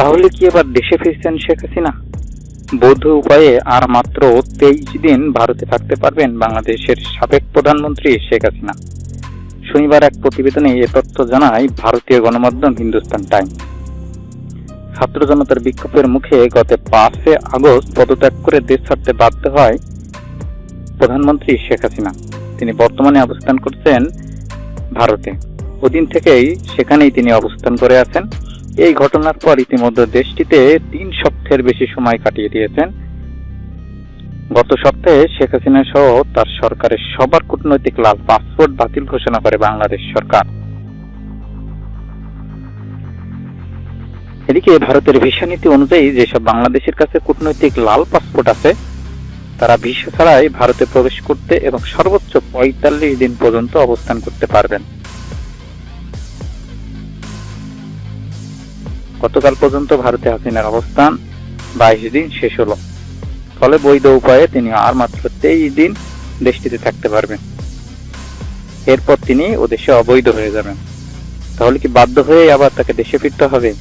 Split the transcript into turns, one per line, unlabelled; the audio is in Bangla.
তাহলে কি এবার দেশে ফিরছেন শেখ হাসিনা? বৌদ্ধ উপায়ে আর মাত্র তেইশ দিন ভারতে থাকতে পারবেন বাংলাদেশের সাবেক প্রধানমন্ত্রী শেখ হাসিনা। শনিবার এক প্রতিবেদনে এ তথ্য জানায় ভারতীয় গণমাধ্যম হিন্দুস্তান টাইম ছাত্র জনতার বিক্ষোভের মুখে গত পাঁচে আগস্ট পদত্যাগ করে দেশ ছাড়তে বাধ্য হয় প্রধানমন্ত্রী শেখ হাসিনা। তিনি বর্তমানে অবস্থান করছেন ভারতে। ওদিন থেকেই সেখানেই তিনি অবস্থান করে আছেন। এই ঘটনার পর ইতিমধ্যে দেশটিতে তিন সপ্তাহের বেশি সময় কাটিয়ে দিয়েছেন। গত সপ্তাহে শেখ হাসিনা সহ তার সরকারের সবার কূটনৈতিক লাল পাসপোর্ট বাতিল ঘোষণা করে বাংলাদেশ সরকার। এদিকে ভারতের ভিসা নীতি অনুযায়ী যেসব বাংলাদেশের কাছে কূটনৈতিক লাল পাসপোর্ট আছে, তারা ভিসা ছাড়াই ভারতে প্রবেশ করতে এবং সর্বোচ্চ পঁয়তাল্লিশ দিন পর্যন্ত অবস্থান করতে পারবেন। গতকাল পর্যন্ত ভারতে হাসিনার অবস্থান বাইশ দিন শেষ হলো। ফলে বৈধ উপায়ে তিনি আর মাত্র তেইশ দিন দেশটিতে থাকতে পারবেন। এরপর তিনি ও দেশে অবৈধ হয়ে যাবেন। তাহলে কি বাধ্য হয়ে আবার তাকে দেশে ফিরতে হবে?